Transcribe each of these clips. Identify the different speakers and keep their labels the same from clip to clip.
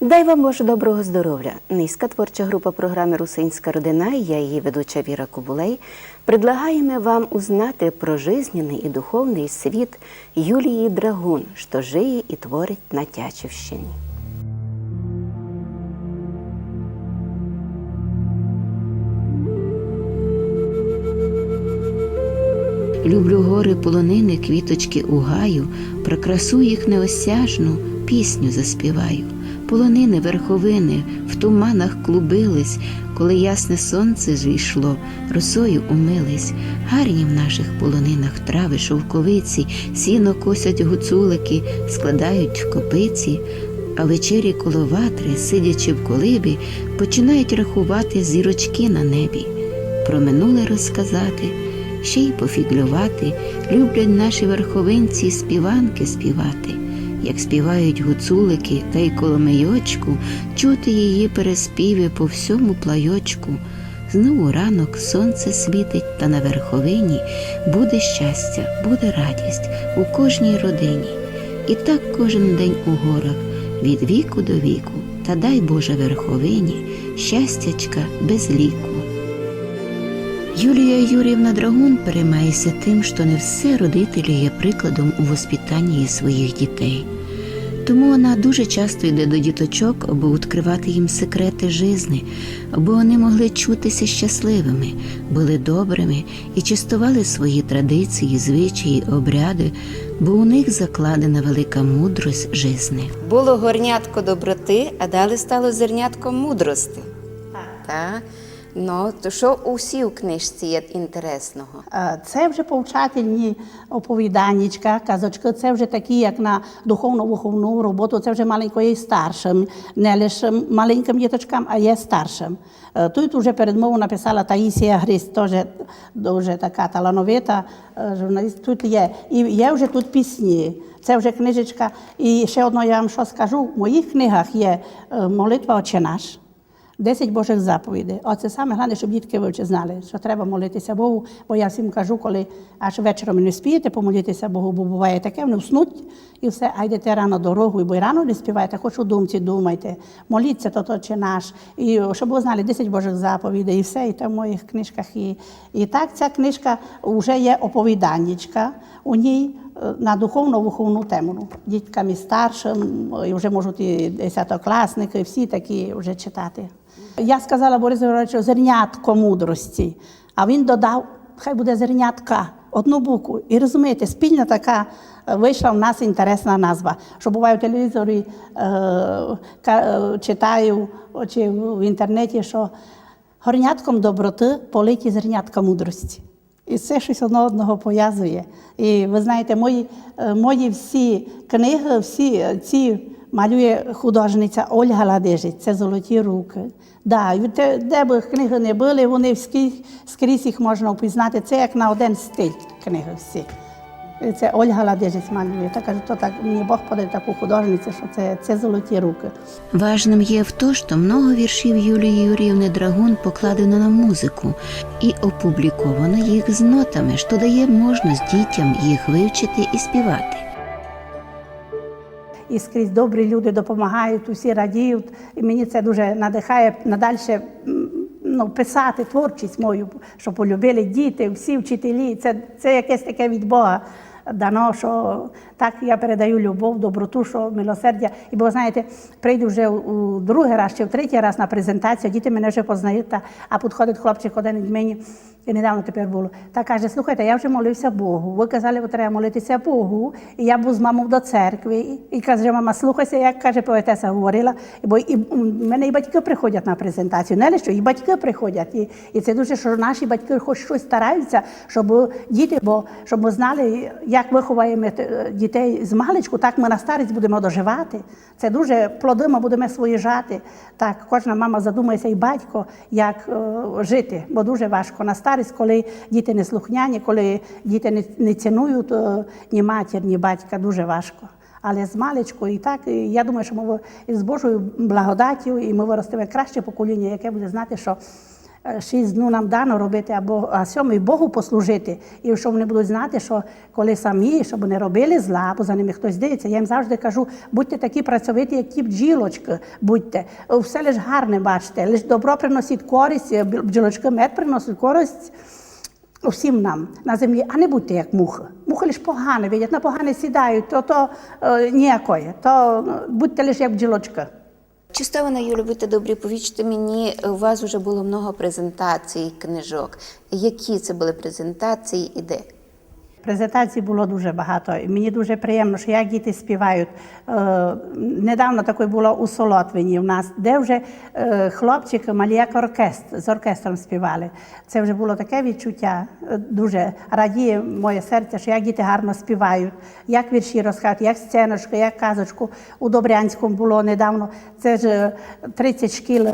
Speaker 1: Дай вам Боже доброго здоров'я. Низька творча група програми Русинська родина, і я її ведуча Віра Кубулей, предлагаємо вам узнати про жизненний і духовний світ Юлії Драгун, що жиє і творить на Тячівщині. Люблю гори полонини, квіточки у гаю, про красу їх неосяжну пісню заспіваю. Полонини верховини в туманах клубились, коли ясне сонце зійшло, росою умились. Гарні в наших полонинах трави, шовковиці, сіно косять гуцулики, складають в копиці, а вечері коло ватри, сидячи в колибі, починають рахувати зірочки на небі. Про минуле розказати ще й пофіглювати, люблять наші верховинці співанки співати. Як співають гуцулики та й коломийочку, чути її переспіви по всьому плайочку. Знову ранок сонце світить, та на верховині буде щастя, буде радість у кожній родині. І так кожен день у горах, від віку до віку, та дай Боже верховині, щастячка без ліку. Юлія Юрівна Драгун переймається тим, що не все родителі є прикладом у воспитанні своїх дітей. Тому вона дуже часто йде до діточок, аби відкривати їм секрети жизни, аби вони могли чутися щасливими, були добрими і чистували свої традиції, звичаї, обряди, бо у них закладена велика мудрость жизни.
Speaker 2: Було горнятко доброти, а далі стало зернятко мудрости. Так. Ну, то що усі у книжці є інтересного?
Speaker 3: Е, Це вже повчательні оповіданнячка, казочки, це вже такі, як на духовно-виховну роботу, це вже маленько є старшим, не лише маленьким діточкам, а є старшим. Е, Тут вже передмову написала Таїсія Грис, теж дуже така талановита е, журналіст. Тут є. І є вже тут пісні. Це вже книжечка. І ще одно я вам що скажу: в моїх книгах є молитва Отче наш. Десять Божих заповідей. Оце саме головне, щоб дітки вивчи знали, що треба молитися Богу. Бо я всім кажу, коли аж вечором не спієте, помолітися Богу, бо буває таке, вони вснуть і все, а йдете рано дорогу, бо й рано не співаєте, хоч у думці думайте. Моліться, то то чи наш. І щоб ви знали 10 Божих заповідей, і все, і то в моїх книжках. І, і так ця книжка вже є оповіданнячка у ній е, на духовно-виховну тему. Діткам і старшим, і вже можуть і десятокласники, всі такі вже читати. Я сказала Борису Григоровичу зернятко мудрості, а він додав, хай буде зернятка, одну букву. І розумієте, спільна така е, вийшла в нас інтересна назва. Що буває в телевізорі, е, е, читаю чи в інтернеті, що горнятком доброти политі зернятка мудрості. І це щось одне одного пов'язує. І ви знаєте, мої, мої всі книги, всі ці малює художниця Ольга Ладижич, це золоті руки. Да, де б книги не були, вони скрізь, скрізь їх можна впізнати. Це як на один стиль книги всі. Це Ольга Ладижич малює. Так каже, то так мені Бог подав таку художницю, що це, це золоті руки.
Speaker 1: Важним є в то, що много віршів Юлії Юріївни Драгун покладено на музику і опубліковано їх з нотами, що дає можливість дітям їх вивчити і співати.
Speaker 3: І скрізь добрі люди допомагають, усі радіють. І мені це дуже надихає надальше ну, писати творчість мою, щоб полюбили діти, всі вчителі. Це, це якесь таке від Бога дано, що так я передаю любов, доброту, що милосердя. І бо знаєте, прийду вже у, другий раз чи в третій раз на презентацію, діти мене вже познають, та, а підходить хлопчик один від мені, і недавно тепер було. Та каже, слухайте, я вже молився Богу. Ви казали, що треба молитися Богу. І я був з мамою до церкви. І, каже, мама, слухайся, як каже поетеса говорила. Бо і, мене і батьки приходять на презентацію. Не лише, і батьки приходять. І, і це дуже, що наші батьки хоч щось стараються, щоб діти, бо щоб ми знали, як виховуємо е, дітей з маличку, так ми на старість будемо доживати. Це дуже плоди ми будемо свої жати. Так, кожна мама задумається, і батько, як е, жити, бо дуже важко на старість, коли діти не слухняні, коли діти не, не цінують е, ні матір, ні батька, дуже важко. Але з маличку і так, і я думаю, що ми з Божою благодаттю і ми виростемо краще покоління, яке буде знати, що шість днів нам дано робити, або а сьомий Богу послужити. І щоб вони будуть знати, що коли самі, щоб не робили зла, бо за ними хтось дивиться. Я їм завжди кажу, будьте такі працьовиті, як ті бджілочки, будьте. Все лише гарне бачите, лише добро приносить користь, е, бджілочки мед приносить користь. Всім нам на землі, а не будьте як мухи. Мухи лише погане видять, на погане сідають, то то е, ніякої. То е, будьте лише як бджілочки.
Speaker 2: Чи ставана, Юлю, будьте добрі, повічте мені, у вас вже було много презентацій, книжок. Які це були презентації і де?
Speaker 3: Презентацій було дуже багато. І мені дуже приємно, що як діти співають. Е, недавно таке було у Солотвині в нас, де вже е, хлопчики малі як оркестр, з оркестром співали. Це вже було таке відчуття. е, Дуже радіє моє серце, що як діти гарно співають, як вірші розказують, як сценочки, як казочку. У Добрянському було недавно. Це ж е, 30 шкіл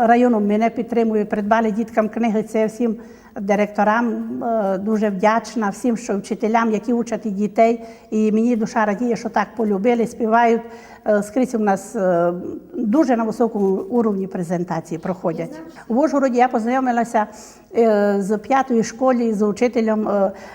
Speaker 3: району мене підтримують, придбали діткам книги. Це всім директорам е, дуже вдячна, всім, що вчителям, які учать і дітей. І мені душа радіє, що так полюбили, співають. Е, Скрізь у нас е, дуже на високому уровні презентації проходять. В Ужгороді я познайомилася е, з п'ятої школи з учителем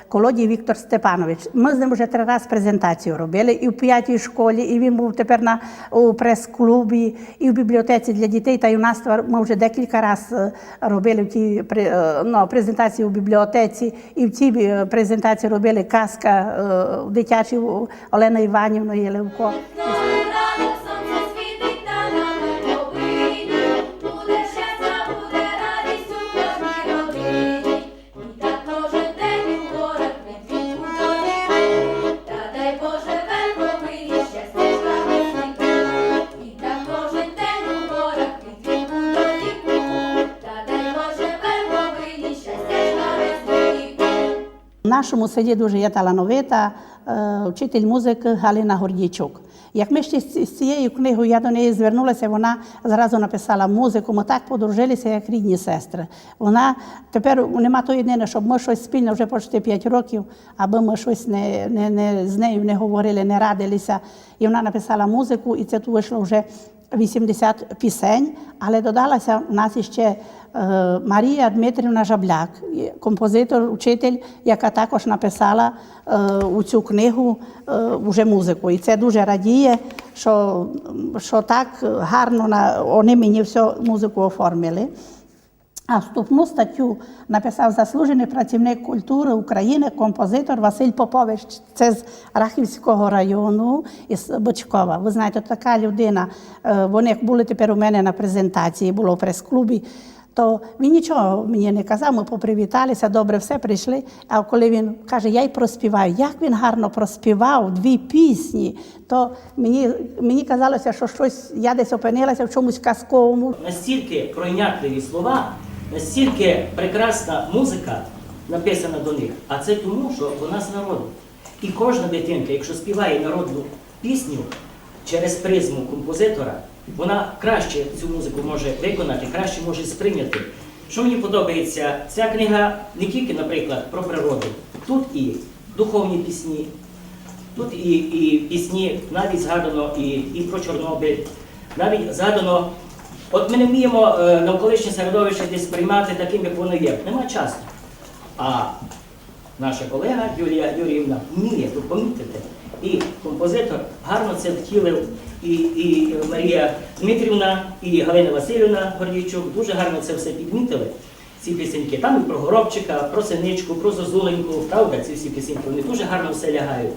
Speaker 3: Колодій Віктор Степанович. Ми з ним вже три рази презентацію робили і в п'ятій школі, і він був тепер на у прес-клубі, і в бібліотеці для дітей та юнацтва. Ми вже декілька разів робили в тій е, ну, презентації у бібліотеці, і в цій презентації робили казка у Олена Іванівна Єлевко. Нашому селі дуже є талановита вчитель музики Галина Гордійчук. Як ми ще з цією книгою я до неї звернулася, вона зразу написала музику. Ми так подружилися, як рідні сестри. Вона тепер нема то єдине, щоб ми щось спільно вже почти 5 років, аби ми щось не, не, не з нею не говорили, не радилися. І вона написала музику, і це тут вийшло вже 80 пісень, але додалася в нас іще е, Марія Дмитрівна Жабляк, композитор, учитель, яка також написала е, у цю книгу е, вже музику. І це дуже радіє, що, що так гарно вони мені всю музику оформили. А вступну статтю написав заслужений працівник культури України, композитор Василь Попович. Це з Рахівського району із Бочкова. Ви знаєте, така людина. е, Вони були тепер у мене на презентації, було в прес-клубі. То він нічого мені не казав, ми попривіталися, добре, все прийшли. А коли він каже, я й проспіваю, як він гарно проспівав дві пісні, то мені, мені казалося, що щось я десь опинилася в чомусь казковому.
Speaker 4: настільки пройнятливі слова, настільки прекрасна музика написана до них. А це тому, що вона з народу. І кожна дитинка, якщо співає народну пісню через призму композитора, вона краще цю музику може виконати, краще може сприйняти. Що мені подобається, ця книга не тільки, наприклад, про природу, тут і духовні пісні, Тут і, і пісні навіть згадано і, і про Чорнобиль, навіть згадано. От ми не вміємо е, навколишнє середовище десь приймати таким, як воно є. Нема часу. А наша колега Юлія Юріївна вміє тут помітити. І композитор гарно це втілив, і, і Марія Дмитрівна, і Галина Васильівна Гордійчук дуже гарно це все підмітили. Ці пісеньки. Там і про Горобчика, про синичку, про Зозуленьку, правда, ці всі пісеньки, вони дуже гарно все лягають.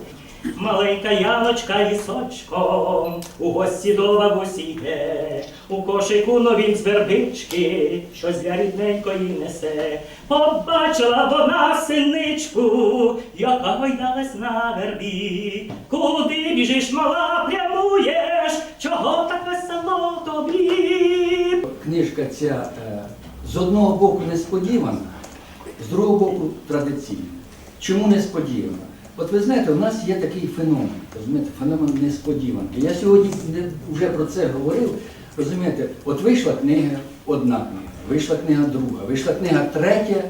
Speaker 4: Маленька Яночка лісочком у гості до бабусі йде, у кошику нові звербички, щось для рідненької несе. Побачила вона синичку, яка гойдалась на вербі. Куди біжиш, мала, прямуєш, чого так весело тобі?
Speaker 5: Книжка ця е, з одного боку несподівана, з другого боку традиційна. Чому несподівана? От ви знаєте, у нас є такий феномен, розумієте, феномен несподіванки. Я сьогодні вже про це говорив. Розумієте, от вийшла книга, одна книга, вийшла книга друга, вийшла книга третя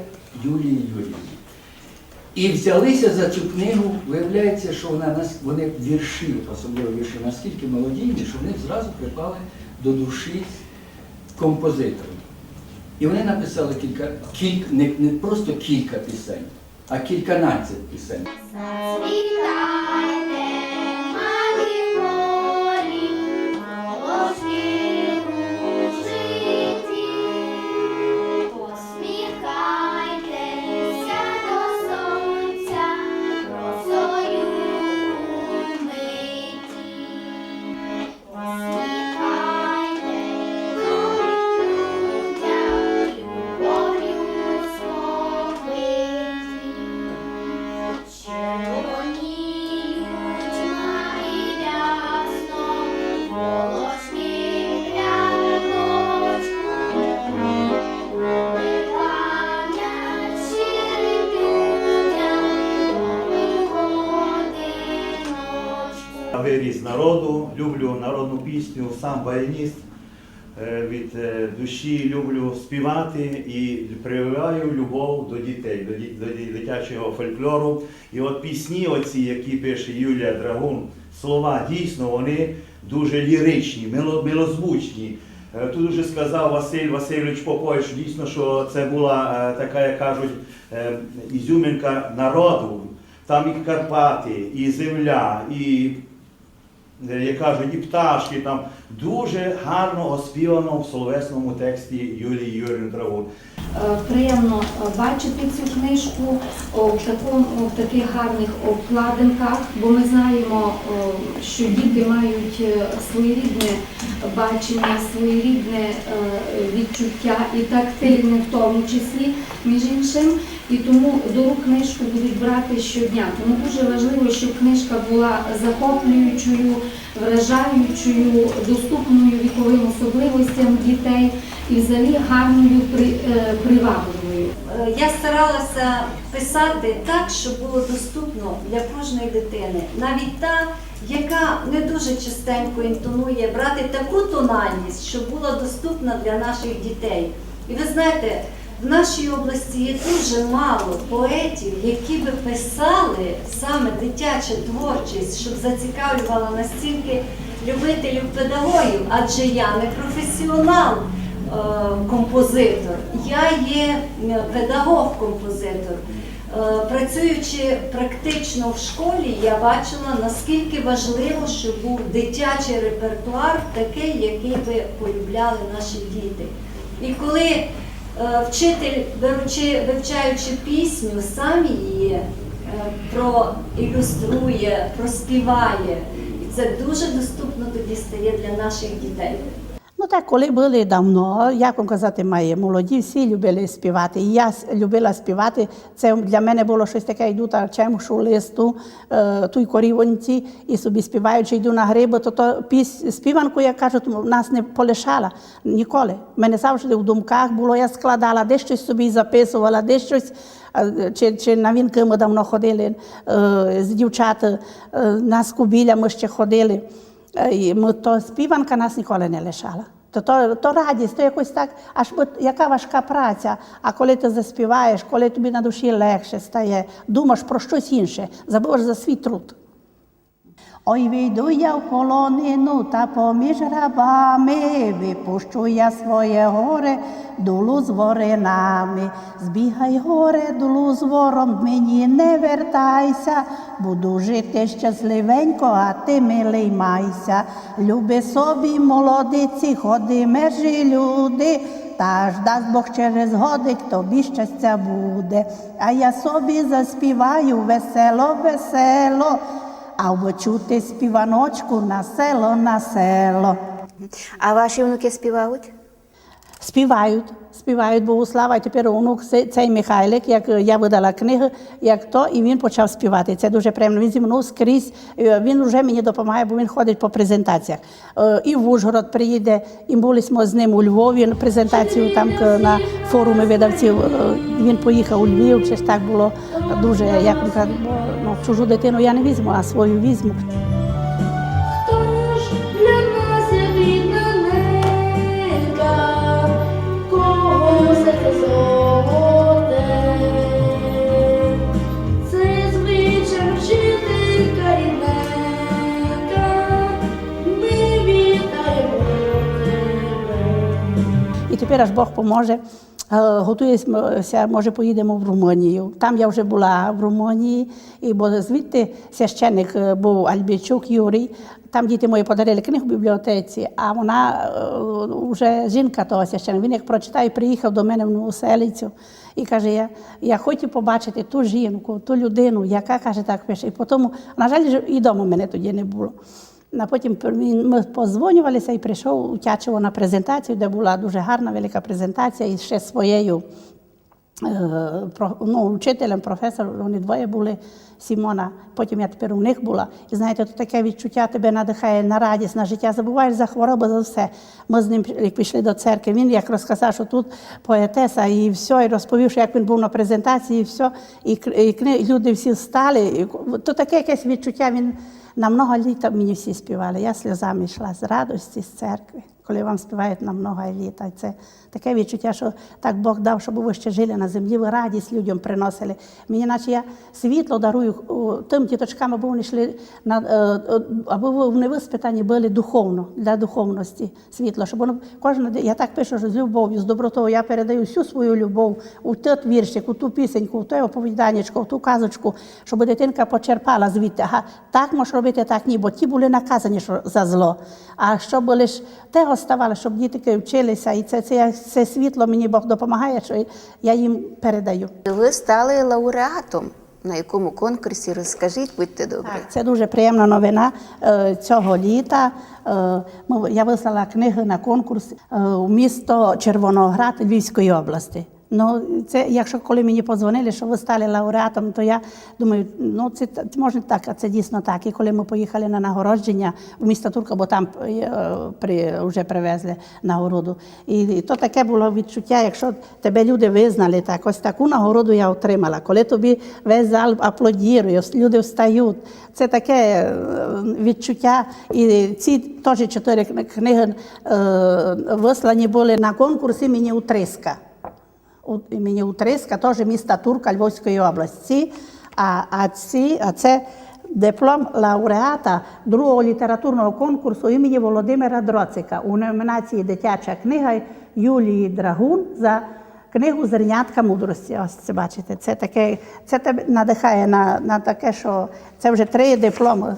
Speaker 5: Юлії Юріївни. І взялися за цю книгу, виявляється, що вона вони вірші, особливо вірші, наскільки мелодійні, що вони зразу припали до душі композиторів. І вони написали кілька, кілька не, не просто кілька пісень, а кільканадцять пісень.
Speaker 6: Народу, люблю народну пісню, сам баяніст. Е, Від е, душі люблю співати і прививаю любов до дітей, до, дитячого фольклору. І от пісні, оці, які пише Юлія Драгун, слова дійсно вони дуже ліричні, милозвучні. Е, Тут вже сказав Василь Васильович Попович, дійсно, що це була така, як кажуть, ізюминка народу. Там і Карпати, і земля, і як кажуть, і пташки там дуже гарно оспівано в словесному тексті Юлії Юріївни Драгун.
Speaker 7: Е, Приємно е, бачити цю книжку в, такому, в таких гарних обкладинках, бо ми знаємо, що діти мають е, своєрідне бачення, своєрідне відчуття і тактильне в тому числі, між іншим. І тому до рук книжку будуть брати щодня. Тому дуже важливо, щоб книжка була захоплюючою, вражаючою, доступною віковим особливостям дітей і взагалі гарною е, привабливою.
Speaker 8: Е, Я старалася писати так, щоб було доступно для кожної дитини. Навіть та, яка не дуже частенько інтонує, брати таку тональність, щоб була доступна для наших дітей. І ви знаєте, в нашій області є дуже мало поетів, які би писали саме дитяча творчість, щоб зацікавлювала настільки любителів педагогів, адже я не професіонал е, композитор, я є педагог-композитор. Е, Працюючи практично в школі, я бачила, наскільки важливо, щоб був дитячий репертуар, такий, який би полюбляли наші діти. І коли вчитель, беручи, вивчаючи пісню, сам її е, проілюструє, проспіває, і це дуже доступно тоді стає для наших дітей.
Speaker 3: Ну так, коли були давно, як вам казати, має молоді, всі любили співати. І я любила співати. Це для мене було щось таке, йду та чемшу листу, е, ту корівонці, і собі співаючи, йду на гриби, то, то піс, співанку, як кажуть, нас не полишала ніколи. Мене завжди в думках було, я складала, де щось собі записувала, де щось. е, Чи, чи на вінки ми давно ходили е, з дівчат, на скубіля ми ще ходили. То співанка нас ніколи не лишала. То, то, то радість, то якось так, аж яка важка праця. А коли ти заспіваєш, коли тобі на душі легше стає, думаєш про щось інше, забуваєш за свій труд. Ой, війду я в полонину та поміж рабами, випущу я своє горе дулу з воринами. Збігай горе, дулу з вором, мені не вертайся, буду жити щасливенько, а ти милий майся. Люби собі, молодиці, ходи межі люди. Та ж дасть Бог через годик тобі щастя буде. А я собі заспіваю весело, весело. А чути співаночку на село, на село.
Speaker 2: А ваші внуки співають?
Speaker 3: Співають, співають Богослава, і тепер онук цей- Михайлик, як я видала книгу, як то, і він почав співати. Це дуже приємно. Він зі мною скрізь, е, він вже мені допомагає, бо він ходить по презентаціях. Е, І в Ужгород приїде, і були з ним у Львові презентацію там на форумі видавців. Е, Він поїхав у Львів, чи ж так було дуже, як ну, чужу дитину я не візьму, а свою візьму. Тепер аж Бог поможе. Готуємося, може, поїдемо в Румунію. Там я вже була в Румунії, і бо звідти священник е, був Альбійчук Юрій. Там діти мої подарили книгу в бібліотеці, а вона вже жінка того священника. Він як прочитав і приїхав до мене в нову селицю і каже: я, я хочу побачити ту жінку, ту людину, яка каже так пише. І потім, на жаль, і вдома мене тоді не було. А потім ми позвонювалися і прийшов у на презентацію, де була дуже гарна велика презентація і ще своєю е, ну, вчителем, професором, вони двоє були Сімона. Потім я тепер у них була. І знаєте, то таке відчуття тебе надихає на радість, на життя. Забуваєш за хворобу, за все. Ми з ним як пішли до церкви. Він як розказав, що тут поетеса і все, і розповів, що як він був на презентації, і все. І, кр- і люди всі встали. То таке якесь відчуття. Він на много літа мені всі співали. Я сльозами йшла з радості, з церкви, коли вам співають на много літ. І Це таке відчуття, що так Бог дав, щоб ви ще жили на землі, ви радість людям приносили. Мені наче я світло дарую тим діточкам, аби вони йшли на е, е, аби вони виспитані були духовно для духовності світло. Щоб воно кожна я так пишу, що з любов'ю, з добротою я передаю всю свою любов у той віршик, у ту пісеньку, у те оповіданнячко, в ту казочку, щоб дитинка почерпала звідти. Ага, так можеш робити, так ні, бо ті були наказані що за зло. А щоб лише те оставали, щоб дітки вчилися, і це, це, це світло мені Бог допомагає, що я їм передаю.
Speaker 2: Ви стали лауреатом. На якому конкурсі розкажіть, будьте добрі.
Speaker 3: Це дуже приємна новина е, цього літа. Е, Я вислала книги на конкурс е, у місто Червоноград Львівської області. Ну, це, якщо коли мені подзвонили, що ви стали лауреатом, то я думаю, ну це може так, а це дійсно так. І коли ми поїхали на нагородження у місто Турка, бо там е, при, вже привезли нагороду. І, і то таке було відчуття, якщо тебе люди визнали, так ось таку нагороду я отримала. Коли тобі весь зал аплодірує, люди встають. Це таке е, відчуття. І ці теж чотири книги е, вислані були на конкурс імені Утриска імені Утриска, теж міста Турка Львовської області. А, а, ці, а це диплом лауреата другого літературного конкурсу імені Володимира Дроцика у номінації Дитяча книга Юлії Драгун за книгу Зернятка мудрості. Ось це бачите. Це таке, це тебе надихає на, на таке, що це вже три дипломи.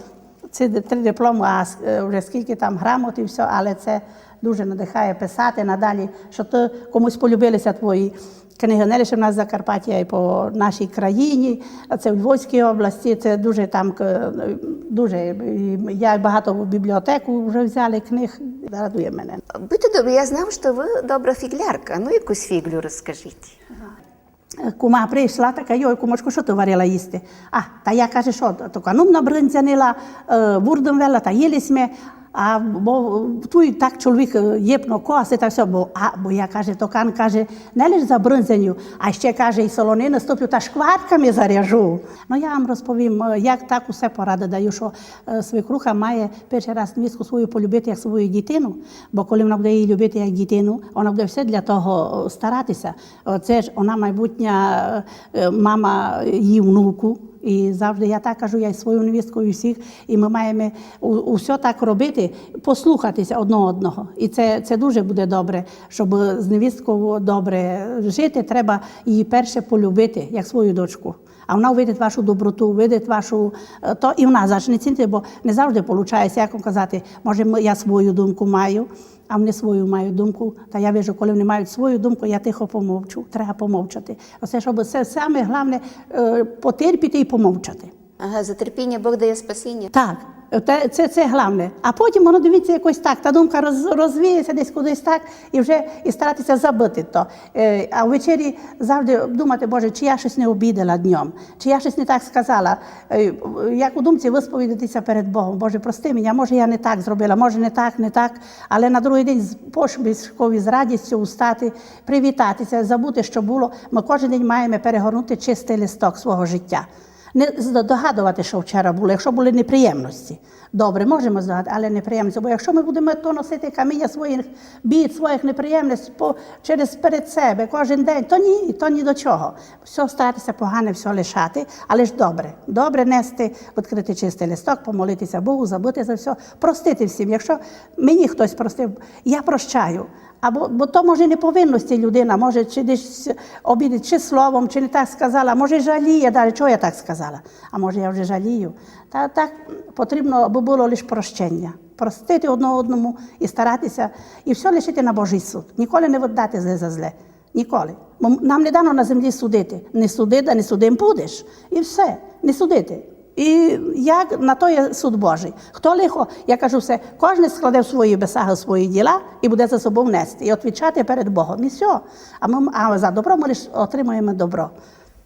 Speaker 3: Це три дипломи, а е, вже скільки там грамот і все, але це дуже надихає писати надалі, що ти комусь полюбилися твої книги, не лише в нас в Закарпатті, а й по нашій країні. А Це в Львовській області, це дуже там е, дуже. Я багато в бібліотеку вже взяли книг, радує мене.
Speaker 2: Будьте добрі, я знав, що ви добра фіглярка. Ну, якусь фіглю розкажіть.
Speaker 3: Кума прийшла, така, йой, кумочку, що ти варила їсти? А, та я каже, що, така, ну, набринцянила, е, бурдом вела, та їли сме, а бо tu і так чоловік єпно коси та все, бо, а, бо я каже, токан каже, не лише за бринзеню, а ще каже, і солонину стоплю та шкварками заряжу. Ну я вам розповім, як так усе поради даю, що свекруха має перший раз невістку свою полюбити як свою дитину, бо коли вона буде її любити як дитину, вона буде все для того старатися. Це ж вона майбутня мама її внуку. І завжди я так кажу, я й свою невістку, і всіх, і ми маємо усе так робити, послухатися одного одного. І це, це дуже буде добре, щоб з невісткою добре жити, треба її перше полюбити, як свою дочку. А вона увидить вашу доброту, увидить вашу то і вона зачне цінити, бо не завжди виходить, як казати, може, я свою думку маю, а вони свою мають думку. Та я вижу, коли вони мають свою думку, я тихо помовчу. Треба помовчати. Оце, щоб це саме головне потерпіти і помовчати.
Speaker 2: Ага, за терпіння Бог дає спасіння.
Speaker 3: Так, це, це, це головне. А потім воно дивіться якось так. Та думка роз, розвіється десь кудись так, і вже і старатися забити то. Е, а ввечері завжди думати, Боже, чи я щось не обідала днем, чи я щось не так сказала. Е, як у думці висповідатися перед Богом. Боже, прости мене, може я не так зробила, може не так, не так. Але на другий день з пошбішкові з радістю устати, привітатися, забути, що було. Ми кожен день маємо перегорнути чистий листок свого життя. Не здогадувати, що вчора було, якщо були неприємності. Добре, можемо здогадати, але неприємності. Бо якщо ми будемо то носити каміння своїх бід, своїх неприємностей через перед себе кожен день, то ні, то ні до чого. Все старатися погане, все лишати, але ж добре. Добре нести, відкрити чистий листок, помолитися Богу, забути за все, простити всім. Якщо мені хтось простив, я прощаю. Або бо то може неповинності людина, може чи десь обідить, чи словом, чи не так сказала, може жаліє далі, чого я так сказала, а може я вже жалію. Та так потрібно, аби було лише прощення. Простити одне одному і старатися, і все лишити на Божий суд. Ніколи не віддати зле за зле. Ніколи. Бо нам не дано на землі судити. Не суди, да не судим будеш. І все, не судити. І як на то є суд Божий. Хто лихо, я кажу все, кожен складе в свої бесаги свої діла і буде за собою нести. І відповідати перед Богом. І все. А, ми, а за добро ми лише отримуємо добро.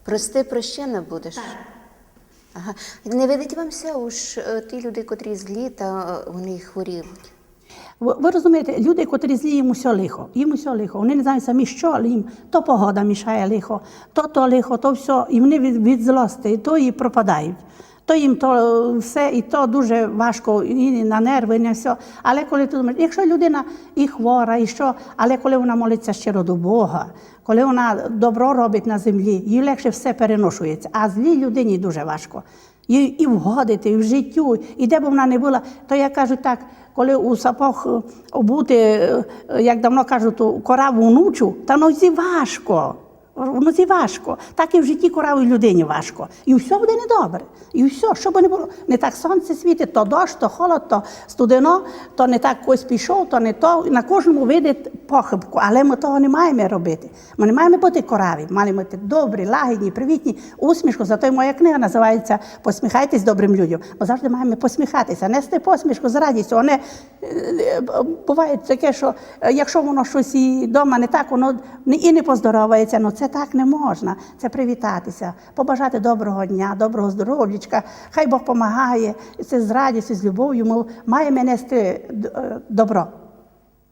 Speaker 2: Прости, прощена будеш. Ага. Не видить вам все уж е, ті люди, котрі злі, та е, вони хворіють.
Speaker 3: Ви, розумієте, люди, котрі злі, їм усе лихо. Їм усе лихо. Вони не знають самі, що, але їм то погода мішає лихо, то то лихо, то все. І вони від, від злості, то і пропадають. То їм то все, і то дуже важко, і на нерви, на все. Але коли ти думаєш, якщо людина і хвора, і що, але коли вона молиться щиро до Бога, коли вона добро робить на землі, їй легше все переношується. А злій людині дуже важко. І, і вгодити, і в життю, і де б вона не була, то я кажу так, коли у сапог обути, як давно кажуть, ту кораву внучу, та нозі важко. В нозі важко. Так і в житті коравій людині важко. І все буде недобре. І все, що би не було. Не так сонце світить, то дощ, то холод, то студено, то не так когось пішов, то не то. На кожному види похибку. Але ми того не маємо робити. Ми не маємо бути кораві, маємо бути добрі, лагідні, привітні, усмішку. Зато моя книга називається Посміхайтесь добрим людям. Ми завжди маємо посміхатися, нести посмішку з радістю. Вони е, буває таке, що е, якщо воно щось і вдома не так, воно і не поздоровається. Ну це так не можна. Це привітатися, побажати доброго дня, доброго здоров'ячка. Хай Бог помагає. Це з радістю, з любов'ю. Ми маємо нести е, добро.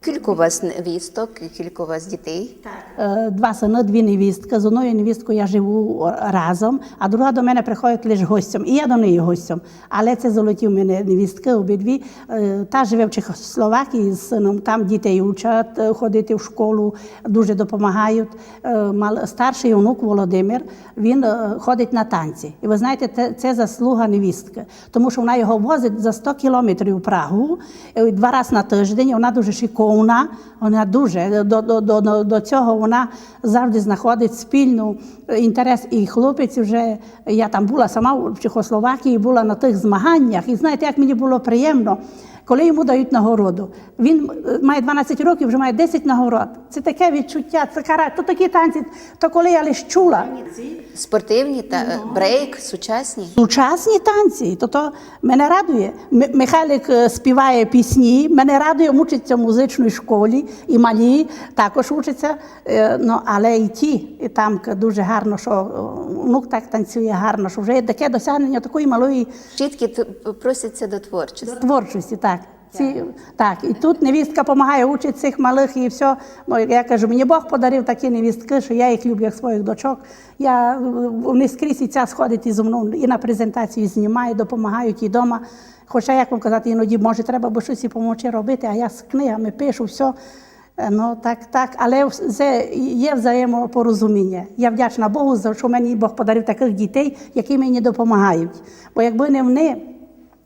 Speaker 2: Кілько у вас невісток, і кілько у вас дітей?
Speaker 3: Е, Два сини, дві невістки. З одною невісткою я живу разом, а друга до мене приходить лише гостем. І я до неї гостем. Але це золоті в мене невістки обидві. Е, Та живе в Чехословакії з сином. Там дітей учать е, ходити в школу, дуже допомагають. Старший онук Володимир, він ходить на танці. І ви знаєте, це, заслуга невістки, тому що вона його возить за 100 кілометрів у Прагу два рази на тиждень. Вона дуже шиковна, вона дуже до, до, до, до, цього вона завжди знаходить спільну інтерес. І хлопець вже я там була сама в Чехословакії, була на тих змаганнях. І знаєте, як мені було приємно. Коли йому дають нагороду, він має 12 років, вже має 10 нагород. Це таке відчуття, це кара, то такі танці, то коли я лише чула.
Speaker 2: Спортивні та е, брейк, сучасні?
Speaker 3: Сучасні танці, то то мене радує. М- Михайлик е, співає пісні, мене радує, мучиться в музичній школі, і малі також учаться. Е, Ну, але і ті, і там к- дуже гарно, що е, внук так танцює гарно, що вже є таке досягнення такої малої
Speaker 2: Чіткі т- просяться до творчості.
Speaker 3: творчості. Так. Ці, так, і тут невістка допомагає учити цих малих і все. Я кажу, мені Бог подарив такі невістки, що я їх люблю як своїх дочок. Я, вони скрізь і ця сходить і зі мною і на презентації знімає, допомагають і вдома. Хоча, як вам казати, іноді може треба би щось і допомогти робити, а я з книгами пишу все. Ну так, так, але це є взаємопорозуміння. Я вдячна Богу, за що мені Бог подарив таких дітей, які мені допомагають. Бо якби не вони,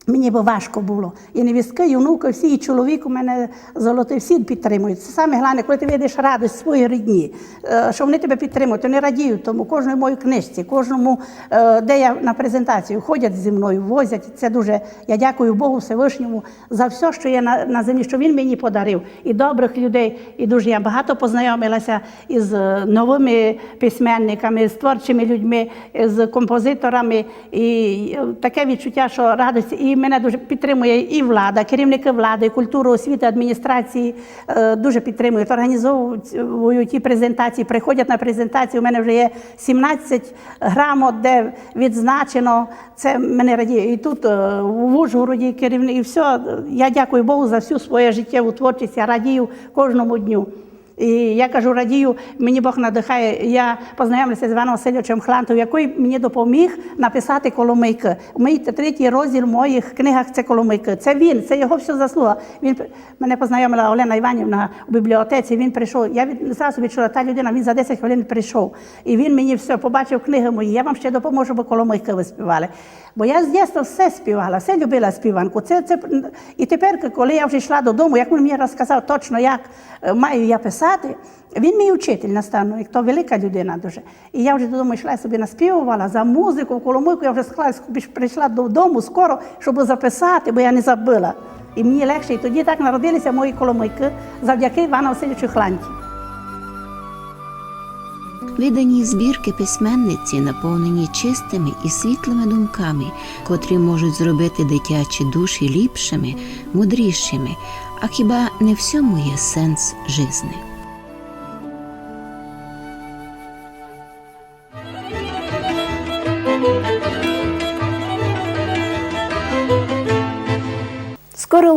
Speaker 3: Мені би важко було. І невістки, і внуки, всі, і чоловік у мене золотий, всі підтримують. Це саме головне, коли ти видиш радість своїй рідні, е, що вони тебе підтримують, вони радіють тому, кожній моїй книжці, кожному, е, де я на презентацію, ходять зі мною, возять. Це дуже, я дякую Богу Всевишньому за все, що є на, на землі, що він мені подарив. І добрих людей, і дуже я багато познайомилася із е, новими письменниками, з творчими людьми, з композиторами. І таке відчуття, що радості. І мене дуже підтримує і влада, керівники влади, культури, освіти, адміністрації е, дуже підтримують, організовують і презентації, приходять на презентації. У мене вже є 17 грамот, де відзначено. Це мене радіє. І тут е, в Ужгороді керівник, і все. Я дякую Богу за всю своє життєву творчість. Я радію кожному дню. І я кажу, радію, мені Бог надихає. Я познайомилася з Іваном Васильовичем Хлантом, який мені допоміг написати коломийки. Мій третій розділ в моїх книгах це коломийки. Це він, це його все заслуга. Він мене познайомила Олена Іванівна у бібліотеці. Він прийшов. Я від зразу відчула, та людина він за 10 хвилин прийшов. І він мені все побачив книги мої. Я вам ще допоможу, бо коломийки ви співали. Бо я з дитинства все співала, все любила співанку. Це, це... І тепер, коли я вже йшла додому, як він мені розказав точно, як е, маю я писати, він мій учитель наставник, то велика людина дуже. І я вже додому йшла, я собі наспівувала за музику, коломийку, я вже склала, прийшла додому скоро, щоб записати, бо я не забила. І мені легше. І тоді так народилися мої коломийки завдяки Івану Васильовичу Хланті.
Speaker 1: Видані збірки письменниці наповнені чистими і світлими думками, котрі можуть зробити дитячі душі ліпшими, мудрішими. А хіба не всьому є сенс жизни?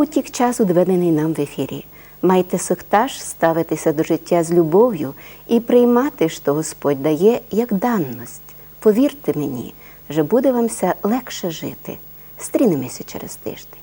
Speaker 2: Утік час, відведений нам в ефірі. Майте сохтаж ставитися до життя з любов'ю і приймати, що Господь дає як данність. Повірте мені, вже буде вам ся легше жити. Стрінемося через тиждень.